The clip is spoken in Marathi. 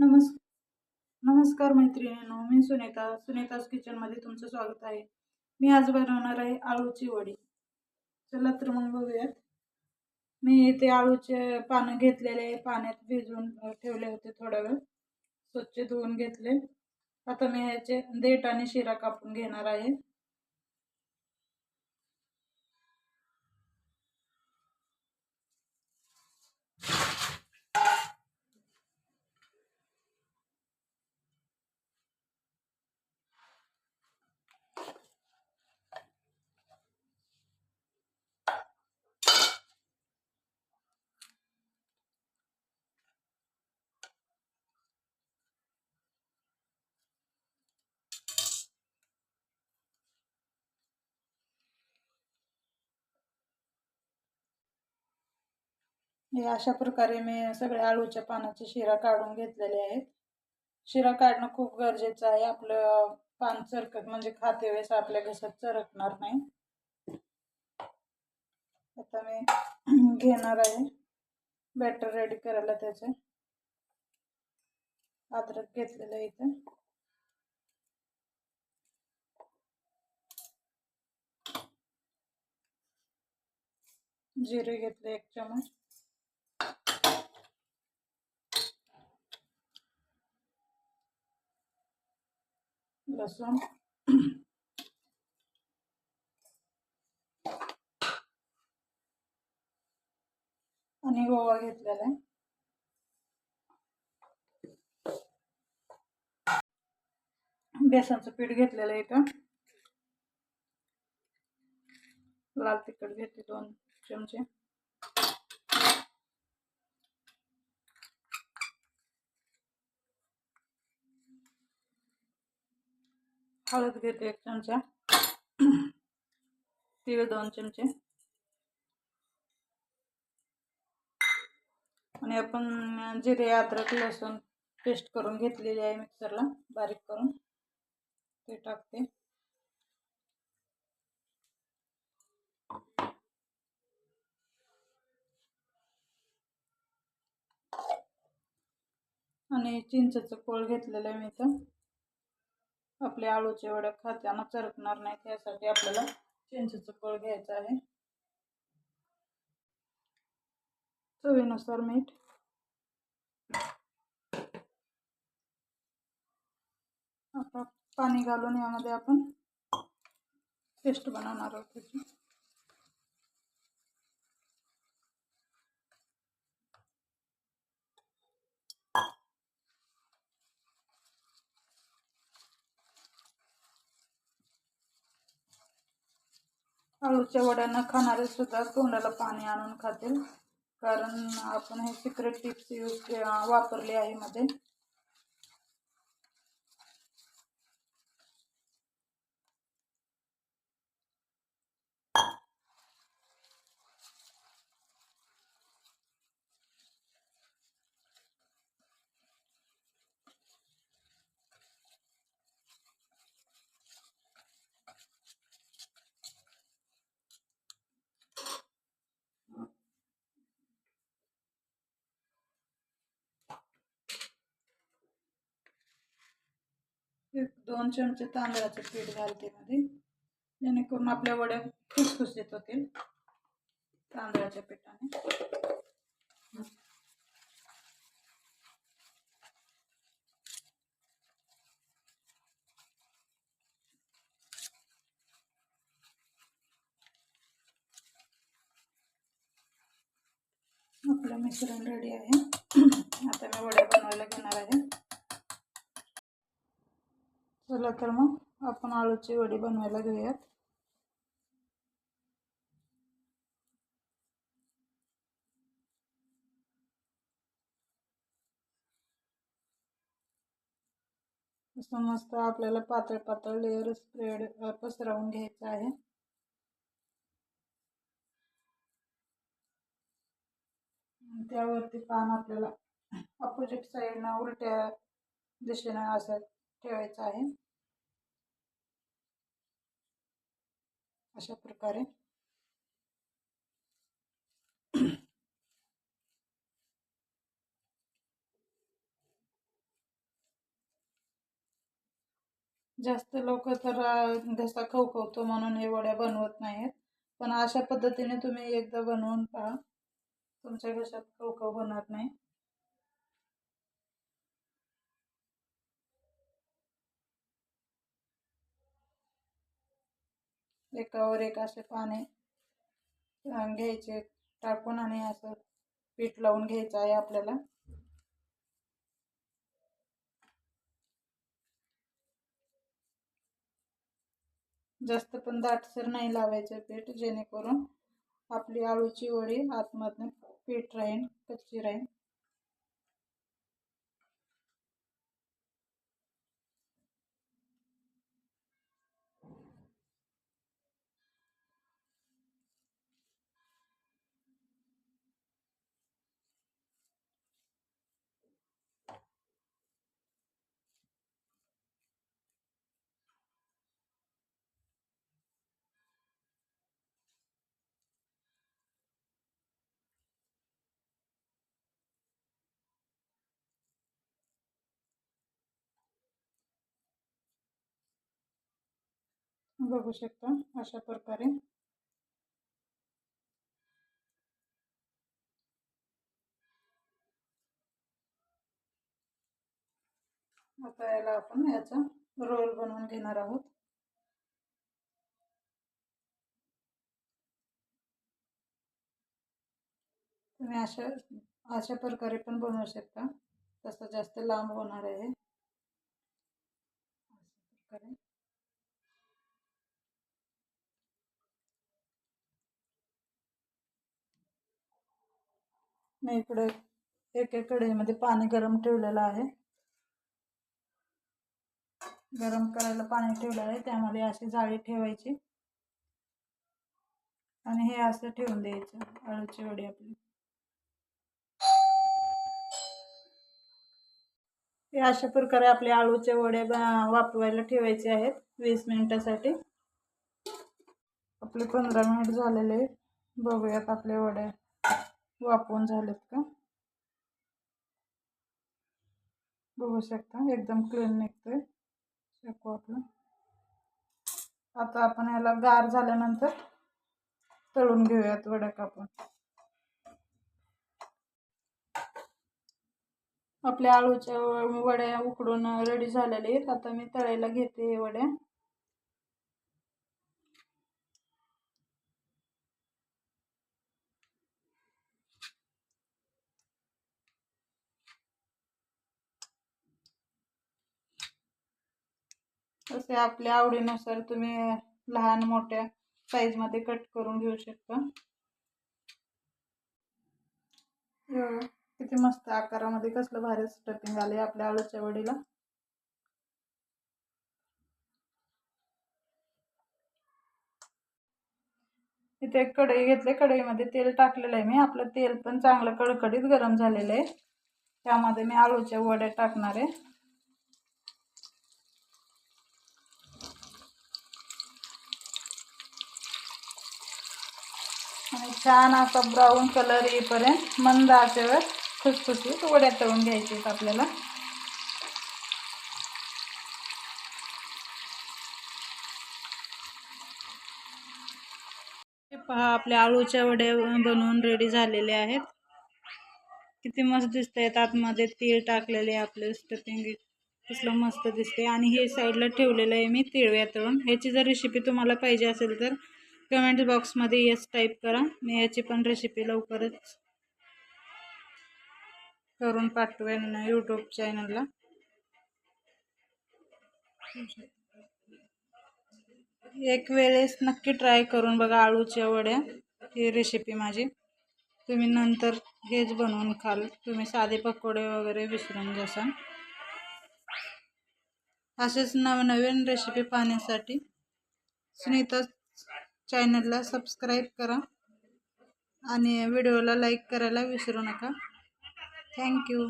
नमस् नमस्कार मैत्रिणींनो मी सुनेता सुनेताज किचनमध्ये तुमचं स्वागत आहे. मी आज बनवणार आहे आळूची वडी. चला तर मग बघूयात. मी इथे आळूचे पानं घेतलेले पाण्यात भिजवून ठेवले होते थोडा वेळ. स्वच्छ धुवून घेतले. आता मी ह्याचे देठ आणि शिरा कापून घेणार आहे. हे अशा प्रकारे मी सगळ्या आळूच्या पानाचे शिरा काढून घेतलेले आहेत. शिरा काढणं खूप गरजेचं आहे. आपलं पान चरकत म्हणजे खाते वेळेस आपल्या घशात चरकणार नाही. आता मी घेणार आहे. बॅटर रेडी करायला त्याचे. अद्रक घेतलेलं आहे इथं. जिरे घेतले एक चमच. लसूण आणि गोवा घेतलेला आहे. बेसनचं पीठ घेतलेलं आहे इथं. लाल तिखट घेते दोन चमचे. हळद घेते एक चमचा. तीळ दोन चमचे. आणि आपण जिरे अद्रक लसूण पेस्ट करून घेतलेली आहे मिक्सरला बारीक करून ते टाकते. आणि चिंचेचं कोळ घेतलेलं आहे मी तर आपल्या आळूचे वड्या खाताना चरकणार नाहीत यासाठी आपल्याला चिंचेचं फळ घ्यायचं आहे. चवीनुसार मीठ. आता पाणी घालून यामध्ये आपण पेस्ट बनवणार आहोत त्याची. आळूच्या वड्यांना खाणारे सुद्धा तोंडाला पाणी आणून खातील. कारण आपण हे सिक्रेट टिप्स यूज वापरले आहे मध्ये एक दोन चमचे तांदळाचे पीठ घालते मध्ये. जेणेकरून आपल्या वड्या खुसखुशीत होतील तांदळाच्या पिठाने. आपलं मिश्रण रेडी आहे. आता मी वड्या बनवायला घेणार आहे. चला तर मग आपण आळूची वडी बनवायला घेऊयात. असं मस्त आपल्याला पातळ पातळ लेअर स्प्रेड पसरवून घ्यायचं आहे. त्यावरती पान आपल्याला अपोजिट साईडनं उलट्या दिशेनं असं ठेवायचं आहे. अशा प्रकारे. जास्त लोक तर घसा खवखवतो म्हणून हे वड्या बनवत नाहीत. पण अशा पद्धतीने तुम्ही एकदा बनवून पहा. तुमच्या घशात खवखव बनवत नाही. एकावर एक असे पाने घ्यायचे टाकून आणि असं पीठ लावून घ्यायचं आहे आपल्याला. जास्त पण दाटसर नाही लावायचं पीठ जेणेकरून आपली आळूची वडी आतमधून पीठ राहीन कच्ची राहील बघू शकता अशा प्रकारे. आता याला आपण याचा रोल बनवून घेणार आहोत. तुम्ही अशा अशा प्रकारे पण बनवू शकता. तसं जास्त लांब होणार आहे. अशा प्रकारे. मी इकडे एक एक कढईमध्ये पाणी गरम ठेवलेलं आहे. गरम करायला पाणी ठेवलं आहे. त्यामध्ये अशी जाळी ठेवायची. आणि हे असं ठेवून द्यायचं. आळूची वडी आपली. हे अशा प्रकारे आपले आळूचे वडे वापरायला ठेवायचे आहेत. वीस मिनिटासाठी. आपले पंधरा मिनिट झालेले बघूयात आपले वडे. वापरून झालेत का? बघू शकता. एकदम क्लीन निघतोय. शेकू आपलं. आता आपण याला गार झाल्यानंतर तळून घेऊयात वड्या कापून आपल्या आळूच्या वड्या उकडून रेडी झालेल्या आहेत. आता मी तळायला घेते हे वड्या. तसे आपल्या आवडीनुसार तुम्ही लहान मोठ्या साईजमध्ये कट करून घेऊ शकता. किती मस्त आकारामध्ये कसलं भारी स्टफिंग आले आपल्या आळूच्या वडीला. इथे कढई घेतले कढईमध्ये तेल टाकलेलं आहे मी. आपलं तेल पण चांगलं कडकडीत गरम झालेलं आहे. त्यामध्ये मी आळूच्या वड्या टाकणार आहे. आणि छान असा ब्राऊन कलर येईपर्यंत मंद आचेवर खुसखुशीत वड्या तळून घ्यायचे आपल्याला. पहा आपल्या आळूच्या वड्या बनवून रेडी झालेले आहेत. किती मस्त दिसत आहेत आतमध्ये तीळ टाकलेले आपले स्टफिंग कसलं मस्त दिसते आणि हे साईडला ठेवलेलं आहे मी तिळव्या तळून. ह्याची जर रेसिपी तुम्हाला पाहिजे असेल तर कमेंट बॉक्समध्ये येस टाईप करा. मी याची पण रेसिपी लवकरच करून पाठवेन यूट्यूब चॅनलला एक वेळेस नक्की ट्राय करून बघा आळूच्या वड्या. ही रेसिपी माझी. तुम्ही नंतर हेच बनवून खाल. तुम्ही साधे पकोडे वगैरे विसरून जसाल असेच नवनवीन रेसिपी पाहण्यासाठी सुनीता चॅनलला सबस्क्राईब करा आणि व्हिडिओला लाईक करायला विसरू नका. थँक्यू.